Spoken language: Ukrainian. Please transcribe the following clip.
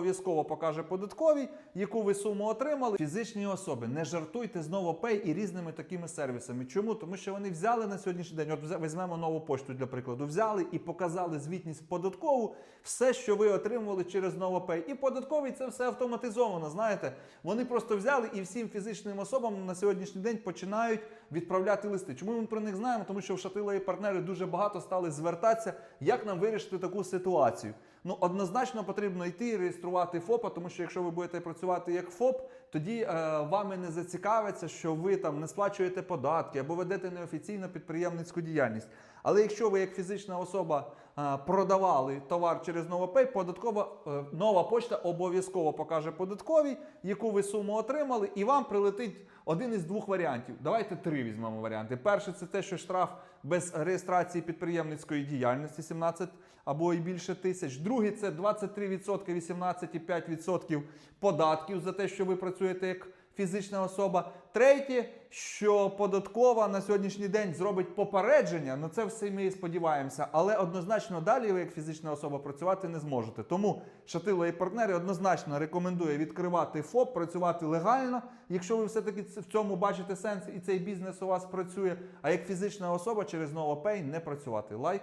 Обов'язково покаже податковій, яку ви суму отримали. Фізичні особи не жартуйте з NovoPay і різними такими сервісами. Чому? Тому що вони взяли на сьогоднішній день. От візьмемо нову пошту для прикладу. Взяли і показали звітність податкову, все, що ви отримували через NovoPay. І податковий це все автоматизовано. Знаєте, вони просто взяли і всім фізичним особам на сьогоднішній день починають відправляти листи. Чому ми про них знаємо? Тому що в Шатила і партнери дуже багато стали звертатися, як нам вирішити таку ситуацію. Ну, однозначно потрібно йти і реєструвати ФОПа, тому що якщо ви будете працювати як ФОП, тоді е, вами не зацікавиться, що ви там не сплачуєте податки або ведете неофіційно підприємницьку діяльність. Але якщо ви як фізична особа продавали товар через NovoPay, податкова е, нова почта обов'язково покаже податковій, яку ви суму отримали, і вам прилетить один із двох варіантів. Давайте три візьмемо варіанти. Перший це те, що штраф без реєстрації підприємницької діяльності 17 або і більше тисяч. Другий це 23%, 18,5% податків за те, що ви працюєте як фізична особа. Третє, що податкова на сьогоднішній день зробить попередження. Ну це все ми і сподіваємося. Але однозначно далі ви як фізична особа працювати не зможете. Тому Шатило і партнери однозначно рекомендує відкривати ФОП, працювати легально. Якщо ви все-таки в цьому бачите сенс і цей бізнес у вас працює. А як фізична особа через NovoPay не працювати. Лайк.